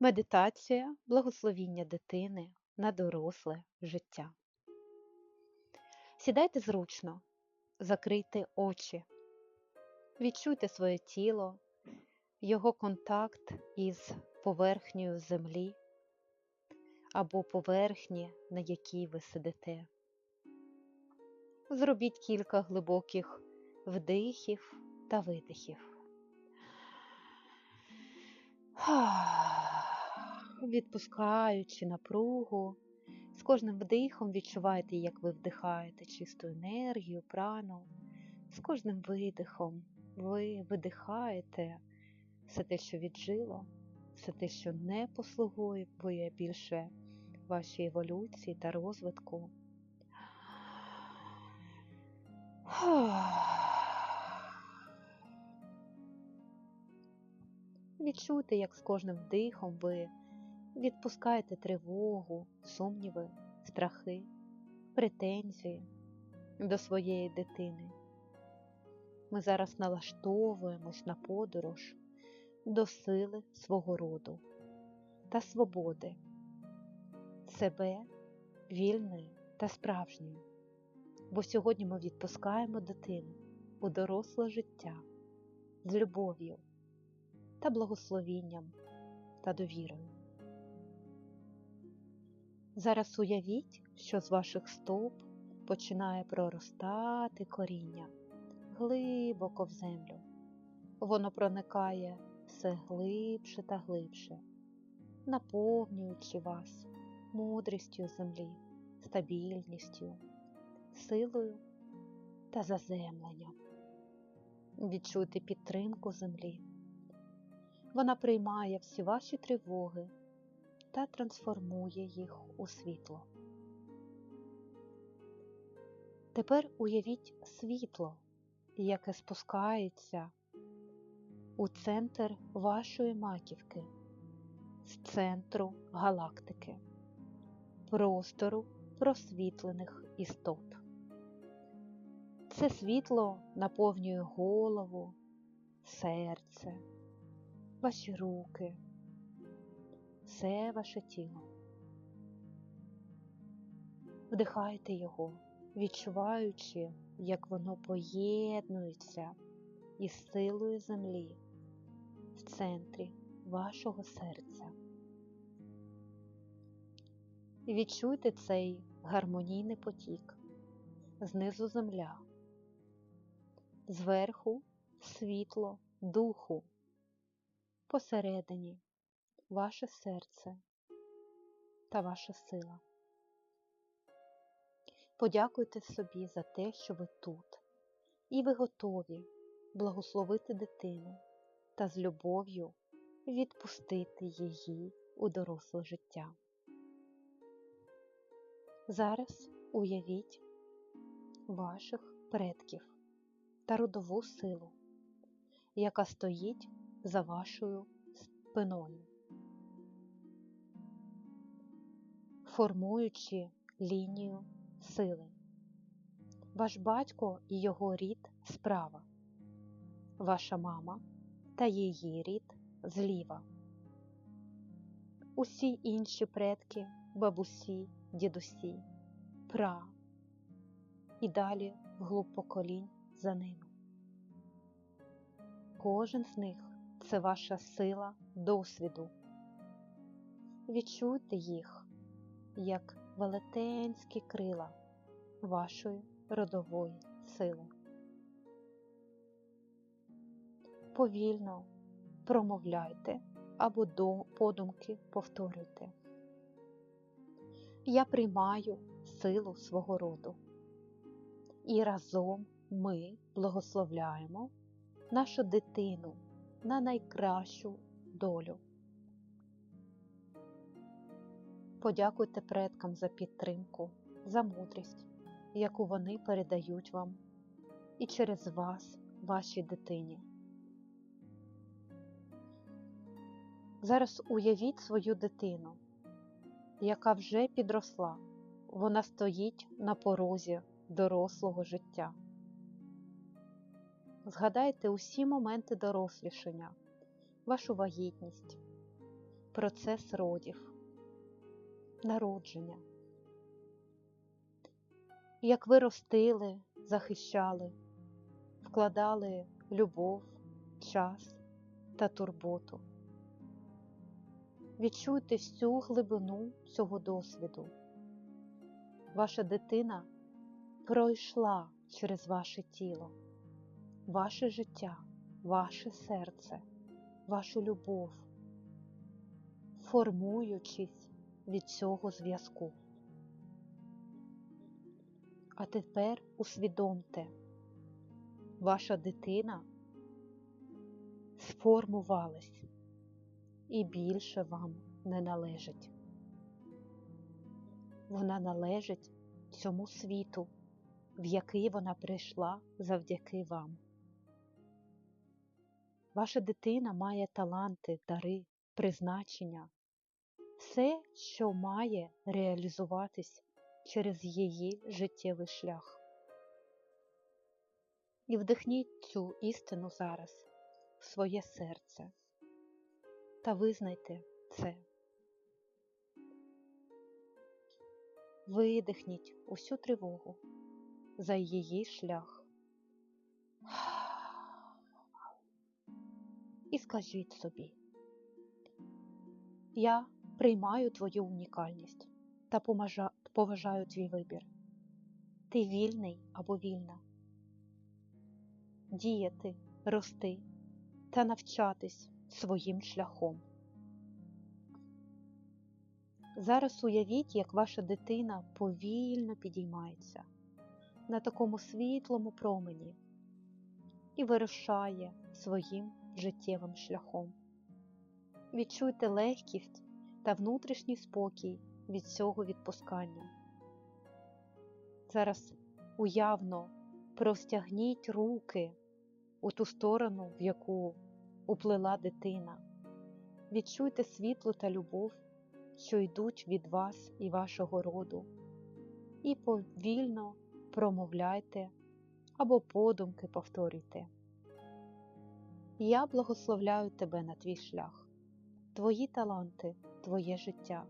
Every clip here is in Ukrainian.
Медитація благословіння дитини на доросле життя. Сідайте зручно, закрийте очі, відчуйте своє тіло, його контакт із поверхнею землі або поверхні, на якій ви сидите. Зробіть кілька глибоких вдихів та видихів. Відпускаючи напругу, з кожним вдихом відчуваєте, як ви вдихаєте чисту енергію, прану. З кожним видихом ви видихаєте все те, що віджило, все те, що не послугує більше вашій еволюції та розвитку. Відчуйте, як з кожним вдихом ви відпускаєте тривогу, сумніви, страхи, претензії до своєї дитини. Ми зараз налаштовуємось на подорож до сили свого роду та свободи, себе вільної та справжньої. Бо сьогодні ми відпускаємо дитину у доросле життя з любов'ю та благословінням та довірою. Зараз уявіть, що з ваших стоп починає проростати коріння глибоко в землю. Воно проникає все глибше та глибше, наповнюючи вас мудрістю землі, стабільністю, силою та заземленням. Відчуйте підтримку землі. Вона приймає всі ваші тривоги та трансформує їх у світло. Тепер уявіть світло, яке спускається у центр вашої маківки, з центру галактики, простору просвітлених істот. Це світло наповнює голову, серце, ваші руки, все ваше тіло. Вдихайте його, відчуваючи, як воно поєднується із силою землі в центрі вашого серця. Відчуйте цей гармонійний потік, знизу земля, зверху світло духу, посередині ваше серце та ваша сила. Подякуйте собі за те, що ви тут, і ви готові благословити дитину та з любов'ю відпустити її у доросле життя. Зараз уявіть ваших предків та родову силу, яка стоїть за вашою спиною, формуючи лінію сили. Ваш батько і його рід справа, ваша мама та її рід зліва. Усі інші предки, бабусі, дідусі, пра і далі вглуб поколінь за ними. Кожен з них це ваша сила досвіду. Відчуйте їх як велетенські крила вашої родової сили. Повільно промовляйте або до подумки повторюйте. Я приймаю силу свого роду. І разом ми благословляємо нашу дитину на найкращу долю. Подякуйте предкам за підтримку, за мудрість, яку вони передають вам і через вас, вашій дитині. Зараз уявіть свою дитину, яка вже підросла, вона стоїть на порозі дорослого життя. Згадайте усі моменти дорослішання, вашу вагітність, процес родів, народження. Як ви ростили, захищали, вкладали любов, час та турботу. Відчуйте всю глибину цього досвіду. Ваша дитина пройшла через ваше тіло, ваше життя, ваше серце, вашу любов, формуючись від цього зв'язку. А тепер усвідомте, ваша дитина сформувалась і більше вам не належить. Вона належить цьому світу, в який вона прийшла завдяки вам. Ваша дитина має таланти, дари, призначення, все, що має реалізуватись через її життєвий шлях. І вдихніть цю істину зараз в своє серце та визнайте це. Видихніть усю тривогу за її шлях. І скажіть собі, я приймаю твою унікальність та поважаю твій вибір. Ти вільний або вільна. Діяти, рости та навчатись своїм шляхом. Зараз уявіть, як ваша дитина повільно підіймається на такому світлому промені і вирушає своїм життєвим шляхом. Відчуйте легкість та внутрішній спокій від цього відпускання. Зараз уявно простягніть руки у ту сторону, в яку уплила дитина. Відчуйте світло та любов, що йдуть від вас і вашого роду, і повільно промовляйте або подумки повторюйте. Я благословляю тебе на твій шлях, твої таланти, твоє життя.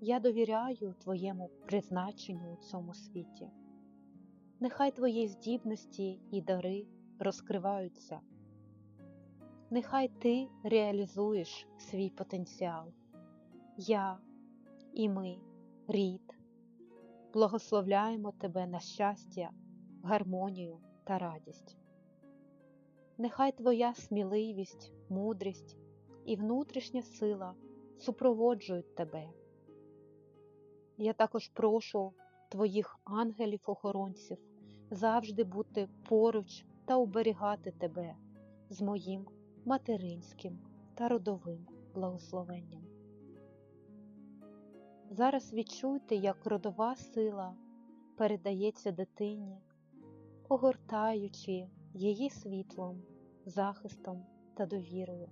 Я довіряю твоєму призначенню у цьому світі. Нехай твої здібності і дари розкриваються. Нехай ти реалізуєш свій потенціал. Я і ми, рід, благословляємо тебе на щастя, гармонію та радість. Нехай твоя сміливість, мудрість і внутрішня сила супроводжують тебе. Я також прошу твоїх ангелів-охоронців завжди бути поруч та оберігати тебе з моїм материнським та родовим благословенням. Зараз відчуйте, як родова сила передається дитині, огортаючи її світлом, захистом та довірою.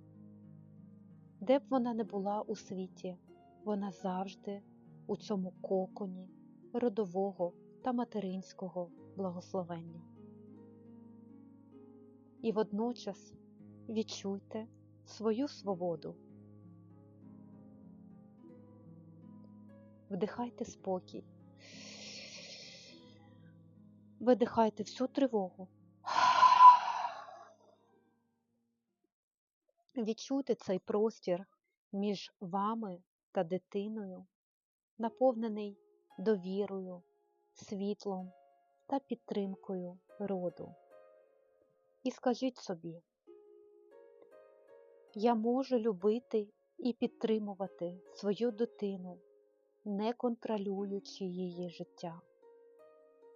Де б вона не була у світі, вона завжди у цьому коконі родового та материнського благословення. І водночас відчуйте свою свободу. Вдихайте спокій, видихайте всю тривогу. Відчуйте цей простір між вами та дитиною, наповнений довірою, світлом та підтримкою роду. І скажіть собі, я можу любити і підтримувати свою дитину, не контролюючи її життя.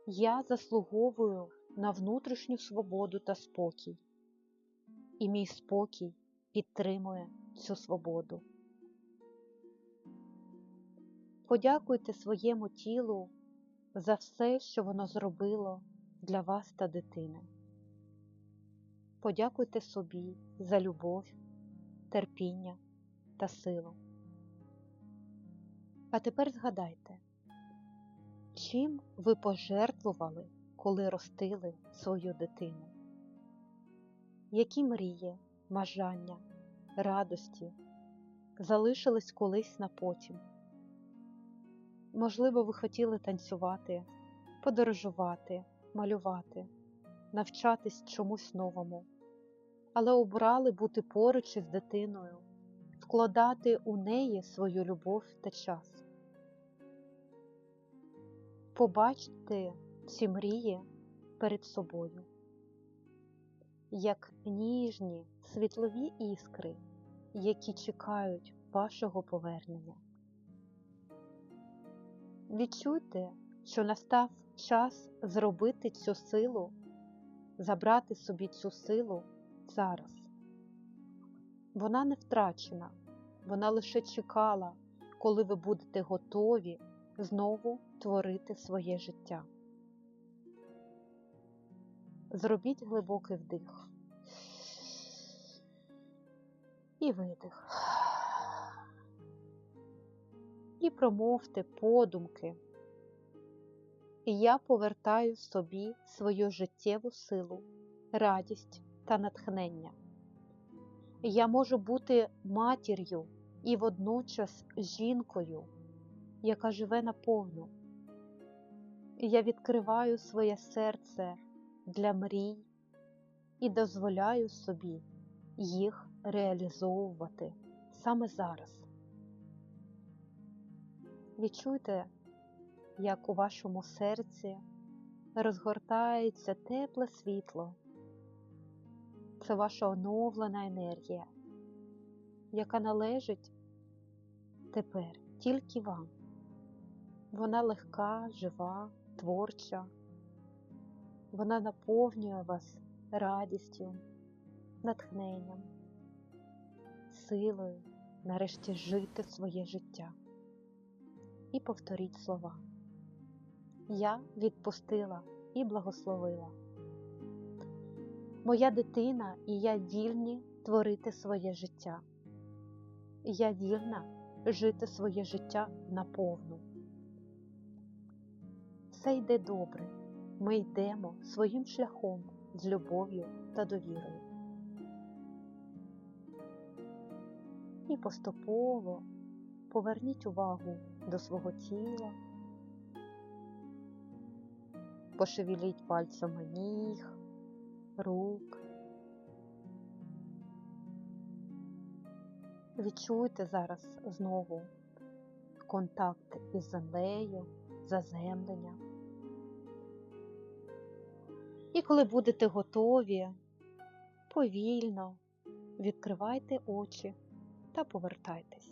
Я заслуговую на внутрішню свободу та спокій, і мій спокій підтримує цю свободу. Подякуйте своєму тілу за все, що воно зробило для вас та дитини. Подякуйте собі за любов, терпіння та силу. А тепер згадайте, чим ви пожертвували, коли ростили свою дитину? Які мрії, бажання, радості залишились колись на потім. Можливо, ви хотіли танцювати, подорожувати, малювати, навчатись чомусь новому, але обрали бути поруч із дитиною, вкладати у неї свою любов та час. Побачте ці мрії перед собою, як ніжні світлові іскри, які чекають вашого повернення. Відчуйте, що настав час зробити цю силу, забрати собі цю силу зараз. Вона не втрачена, вона лише чекала, коли ви будете готові знову творити своє життя. Зробіть глибокий вдих і видих. І промовте подумки. Я повертаю собі свою життєву силу, радість та натхнення. Я можу бути матір'ю і водночас жінкою, яка живе наповну. Я відкриваю своє серце для мрій і дозволяю собі їх реалізовувати саме зараз. Відчуйте, як у вашому серці розгортається тепле світло. Це ваша оновлена енергія, яка належить тепер тільки вам. Вона легка, жива, творча. Вона наповнює вас радістю, натхненням, силою нарешті жити своє життя. І повторіть слова. Я відпустила і благословила. Моя дитина і я вільні творити своє життя. Я вільна жити своє життя наповну. Все йде добре. Ми йдемо своїм шляхом з любов'ю та довірою. І поступово поверніть увагу до свого тіла, пошевеліть пальцями ніг, рук. Відчуйте зараз знову контакт із землею, заземлення. І коли будете готові, повільно відкривайте очі та повертайтесь.